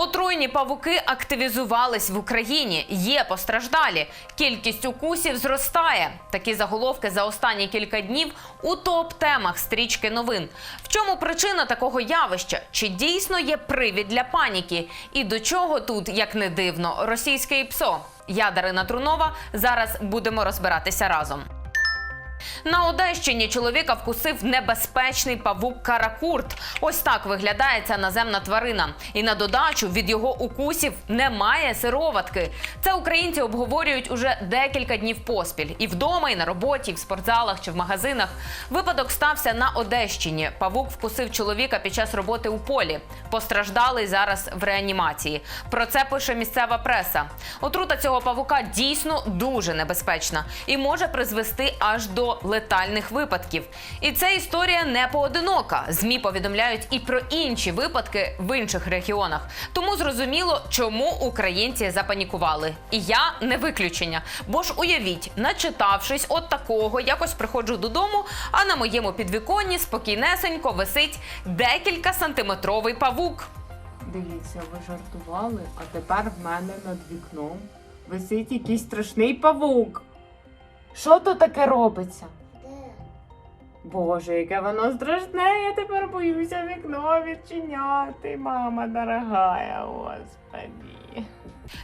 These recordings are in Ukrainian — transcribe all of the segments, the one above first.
Отруйні павуки активізувались в Україні. Є постраждалі. Кількість укусів зростає. Такі заголовки за останні кілька днів у топ-темах стрічки новин. В чому причина такого явища? Чи дійсно є привід для паніки? І до чого тут, як не дивно, російське ІПСО? Я Дарина Трунова. Зараз будемо розбиратися разом. На Одещині чоловіка вкусив небезпечний павук каракурт. Ось так виглядає ця наземна тварина. І на додачу від його укусів немає сироватки. Це українці обговорюють уже декілька днів поспіль. І вдома, і на роботі, і в спортзалах чи в магазинах. Випадок стався на Одещині. Павук вкусив чоловіка під час роботи у полі. Постраждалий зараз в реанімації. Про це пише місцева преса. Отрута цього павука дійсно дуже небезпечна і може призвести аж до летальних випадків. І ця історія не поодинока. Змі повідомляють і про інші випадки в інших регіонах. Тому зрозуміло, чому українці запанікували. І я не виключення. Бо ж уявіть, начитавшись от такого, якось приходжу додому, а на моєму підвіконні спокійнесенько висить декілька сантиметровий павук. Дивіться, ви жартували, а тепер в мене над вікном висить якийсь страшний павук. Що тут таке робиться? Боже, яке воно страшне, я тепер боюся вікно відчиняти, мама дорогая, господи.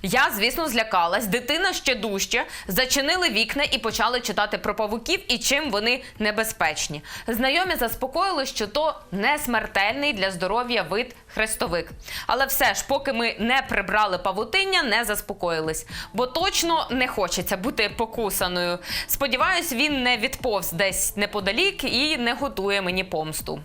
Я, звісно, злякалась. Дитина ще дужче. Зачинили вікна і почали читати про павуків і чим вони небезпечні. Знайомі заспокоїли, що то не смертельний для здоров'я вид хрестовик. Але все ж, поки ми не прибрали павутиння, не заспокоїлись, бо точно не хочеться бути покусаною. Сподіваюсь, він не відповз десь неподалік і не готує мені помсту.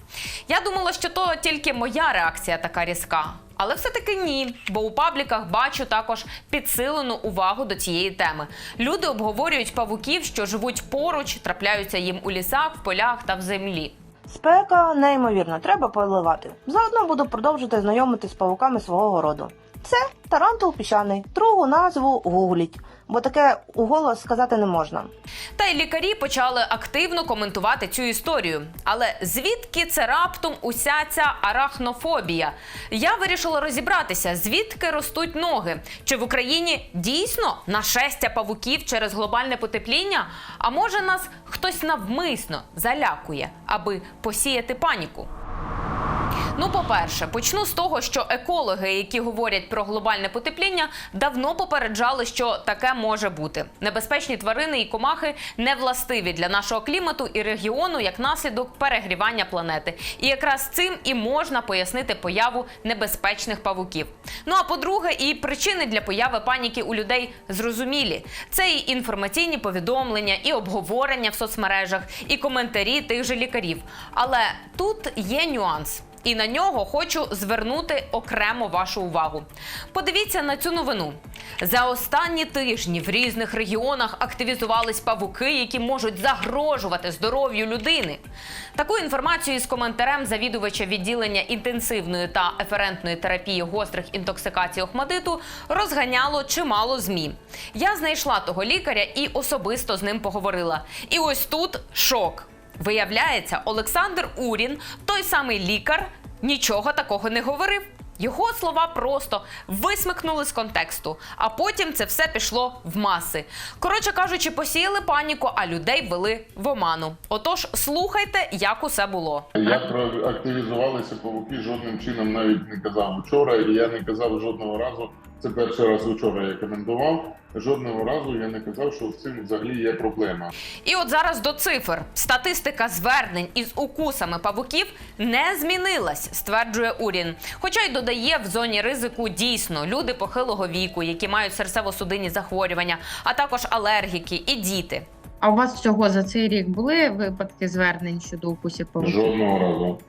Я думала, що то тільки моя реакція така різка. Але все-таки ні, бо у пабліках бачу також підсилену увагу до цієї теми. Люди обговорюють павуків, що живуть поруч, трапляються їм у лісах, в полях та в землі. Спека неймовірно, треба поливати. Заодно буду продовжити знайомити з павуками свого роду. Це тарантул піщаний. Другу назву гугліть, бо таке уголос сказати не можна. Та й лікарі почали активно коментувати цю історію. Але звідки це раптом уся ця арахнофобія? Я вирішила розібратися, звідки ростуть ноги. Чи в Україні дійсно нашестя павуків через глобальне потепління? А може нас хтось навмисно залякує, аби посіяти паніку? Ну, по-перше, почну з того, що екологи, які говорять про глобальне потепління, давно попереджали, що таке може бути. Небезпечні тварини і комахи не властиві для нашого клімату і регіону як наслідок перегрівання планети. І якраз цим і можна пояснити появу небезпечних павуків. Ну а по-друге, і причини для появи паніки у людей зрозумілі. Це і інформаційні повідомлення, і обговорення в соцмережах, і коментарі тих же лікарів. Але тут є нюанс. І на нього хочу звернути окремо вашу увагу. Подивіться на цю новину. За останні тижні в різних регіонах активізувались павуки, які можуть загрожувати здоров'ю людини. Таку інформацію із коментарем завідувача відділення інтенсивної та еферентної терапії гострих інтоксикацій Охмадиту розганяло чимало змі. Я знайшла того лікаря і особисто з ним поговорила. І ось тут шок. Виявляється, Олександр Урін, той самий лікар, нічого такого не говорив. Його слова просто висмикнули з контексту, а потім це все пішло в маси. Коротше кажучи, посіяли паніку, а людей ввели в оману. Отож, слухайте, як усе було. Як про- активізувалися павуки, жодним чином навіть не казав вчора, і я не казав жодного разу. Це перший раз вчора я коментував. Жодного разу я не казав, що з цим взагалі є проблема. І от зараз до цифр. Статистика звернень із укусами павуків не змінилась, стверджує Урін. Хоча й додає в зоні ризику дійсно люди похилого віку, які мають серцево-судинні захворювання, а також алергіки і діти. А у вас всього за цей рік були випадки звернень щодо укусів павуків? Жодного разу.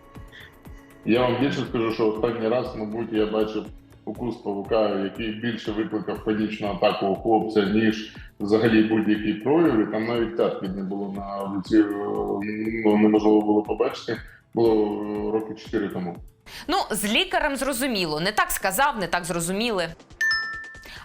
Я вам більше скажу, що останній раз, мабуть, я бачив укус павука, який більше викликав панічну атаку у хлопця, ніж взагалі будь-які прояви. Там навіть тятки не було на лиці, е, ну, неможливо було побачити. Було е, роки 4 тому. Ну, з лікарем зрозуміло, не так сказав, не так зрозуміли.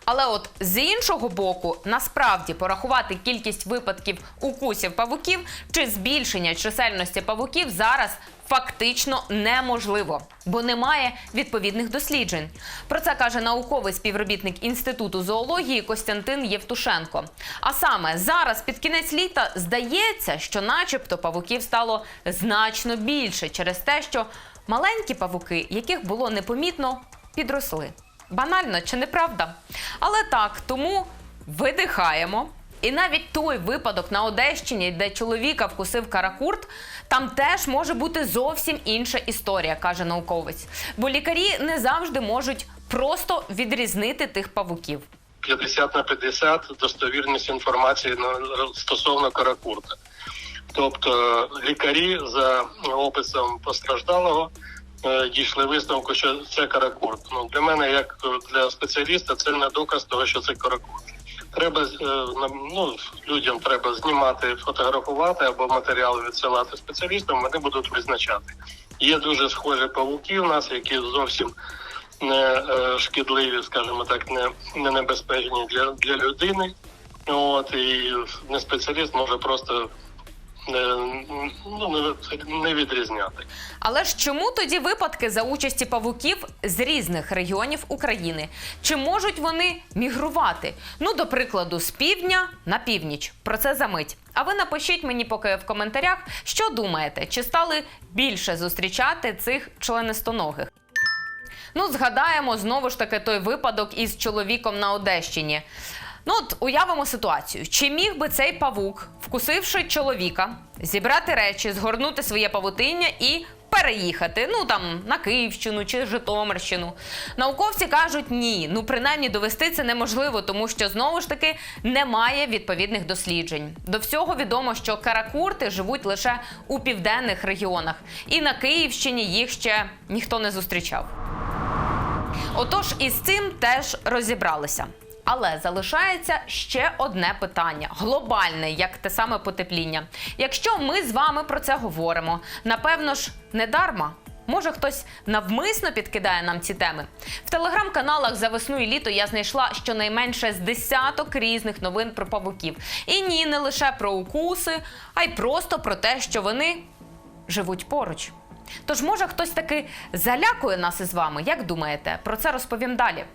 Але от з іншого боку, насправді порахувати кількість випадків укусів павуків чи збільшення чисельності павуків зараз фактично неможливо, бо немає відповідних досліджень. Про це каже науковий співробітник інституту зоології Костянтин Євтушенко. А саме зараз під кінець літа здається, що, начебто, павуків стало значно більше через те, що маленькі павуки, яких було непомітно, підросли. Банально чи неправда? Але так, тому видихаємо. І навіть той випадок на Одещині, де чоловіка вкусив каракурт, там теж може бути зовсім інша історія, каже науковець. Бо лікарі не завжди можуть просто відрізнити тих павуків. 50 на 50 достовірність інформації стосовно каракурта. Тобто лікарі за описом постраждалого е, дійшли висновку, що це каракурт. Ну для мене, як для спеціаліста, це не доказ того, що це каракурт. Треба е, ну, людям треба знімати, фотографувати або матеріали відсилати спеціалістам. Вони будуть визначати. Є дуже схожі павуки у нас, які зовсім не е, шкідливі, скажімо так, не, не небезпечні для, для людини. От і не спеціаліст може просто ну, не, відрізняти. Але ж чому тоді випадки за участі павуків з різних регіонів України? Чи можуть вони мігрувати? Ну, до прикладу, з півдня на північ. Про це за мить. А ви напишіть мені поки в коментарях, що думаєте, чи стали більше зустрічати цих членистоногих? Ну, згадаємо знову ж таки той випадок із чоловіком на Одещині. Ну, от уявимо ситуацію. Чи міг би цей павук, вкусивши чоловіка, зібрати речі, згорнути своє павутиння і переїхати? Ну там на Київщину чи Житомирщину. Науковці кажуть, ні. Ну принаймні довести це неможливо, тому що знову ж таки немає відповідних досліджень. До всього відомо, що каракурти живуть лише у південних регіонах, і на Київщині їх ще ніхто не зустрічав. Отож, із цим теж розібралися. Але залишається ще одне питання глобальне, як те саме потепління. Якщо ми з вами про це говоримо, напевно ж, не дарма. Може, хтось навмисно підкидає нам ці теми. В телеграм-каналах за весну і літо я знайшла щонайменше з десяток різних новин про павуків. І ні, не лише про укуси, а й просто про те, що вони живуть поруч. Тож, може, хтось таки залякує нас із вами? Як думаєте? Про це розповім далі.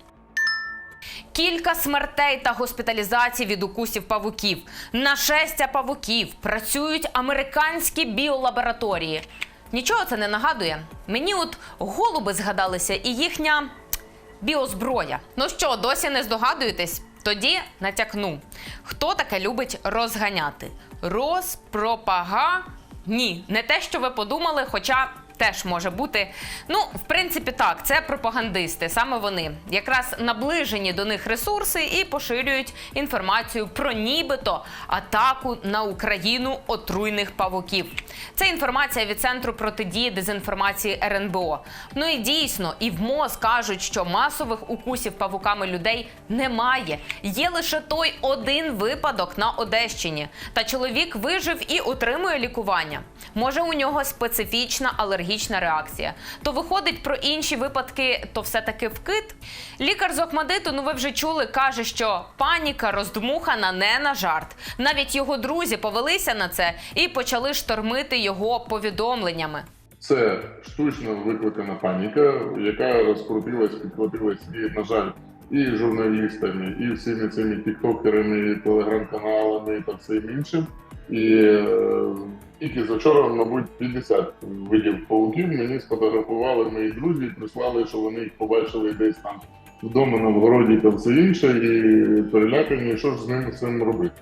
Кілька смертей та госпіталізацій від укусів павуків. Нашестя павуків. Працюють американські біолабораторії. Нічого це не нагадує. Мені от голуби згадалися і їхня біозброя. Ну що, досі не здогадуєтесь? Тоді натякну. Хто таке любить розганяти? Розпропага? Ні, не те, що ви подумали, хоча. Теж може бути. Ну, в принципі, так, це пропагандисти, саме вони. Якраз наближені до них ресурси і поширюють інформацію про нібито атаку на Україну отруйних павуків. Це інформація від центру протидії дезінформації РНБО. Ну і дійсно, і в МОЗ кажуть, що масових укусів павуками людей немає. Є лише той один випадок на Одещині. Та чоловік вижив і отримує лікування. Може, у нього специфічна алергічна реакція. То виходить про інші випадки, то все-таки вкид. Лікар з Охмадиту, ну ви вже чули, каже, що паніка роздмухана не на жарт. Навіть його друзі повелися на це і почали штормити його повідомленнями. Це штучно викликана паніка, яка розкрутилась, підхватилась і, на жаль, і журналістами, і всіми цими тіктокерами, і телеграм-каналами і та всім іншим. І е, тільки за вчора, мабуть, 50 видів пауків мені сфотографували мої друзі, прислали, що вони їх побачили десь там вдома на вгороді та все інше, і перелякані, що ж з ними цим робити.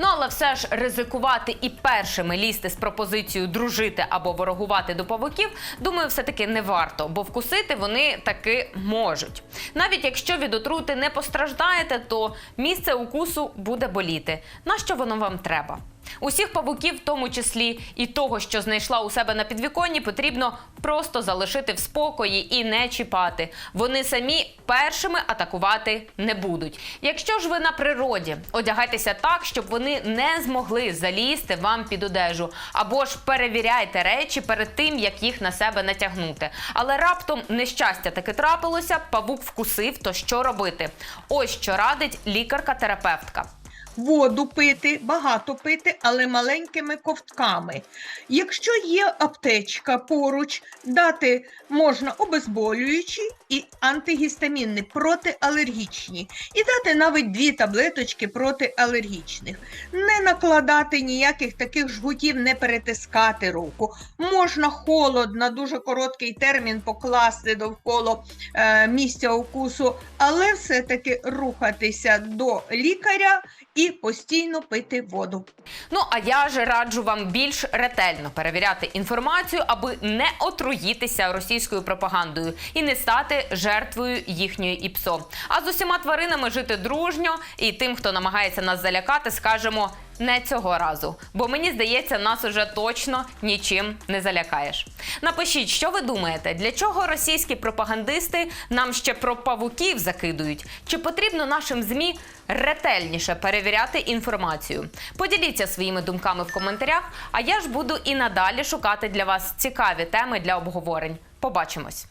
Ну але все ж ризикувати і першими лізти з пропозицією дружити або ворогувати до павуків, думаю, все таки не варто, бо вкусити вони таки можуть. Навіть якщо від отрути не постраждаєте, то місце укусу буде боліти. Нащо воно вам треба? Усіх павуків, в тому числі і того, що знайшла у себе на підвіконні, потрібно просто залишити в спокої і не чіпати. Вони самі першими атакувати не будуть. Якщо ж ви на природі, одягайтеся так, щоб вони не змогли залізти вам під одежу, або ж перевіряйте речі перед тим, як їх на себе натягнути. Але раптом нещастя таки трапилося, павук вкусив. То що робити? Ось що радить лікарка-терапевтка. Воду пити, багато пити, але маленькими ковтками. Якщо є аптечка поруч, дати можна обезболюючі і антигістамінні протиалергічні, і дати навіть дві таблеточки протиалергічних. Не накладати ніяких таких жгутів, не перетискати руку. Можна холод на дуже короткий термін покласти довкола е, місця укусу, але все-таки рухатися до лікаря і постійно пити воду. Ну а я ж раджу вам більш ретельно перевіряти інформацію, аби не отруїтися російською пропагандою і не стати жертвою їхньої ІПСО. А з усіма тваринами жити дружньо і тим, хто намагається нас залякати, скажемо. Не цього разу, бо мені здається, нас уже точно нічим не залякаєш. Напишіть, що ви думаєте, для чого російські пропагандисти нам ще про павуків закидують? Чи потрібно нашим змі ретельніше перевіряти інформацію? Поділіться своїми думками в коментарях. А я ж буду і надалі шукати для вас цікаві теми для обговорень. Побачимось.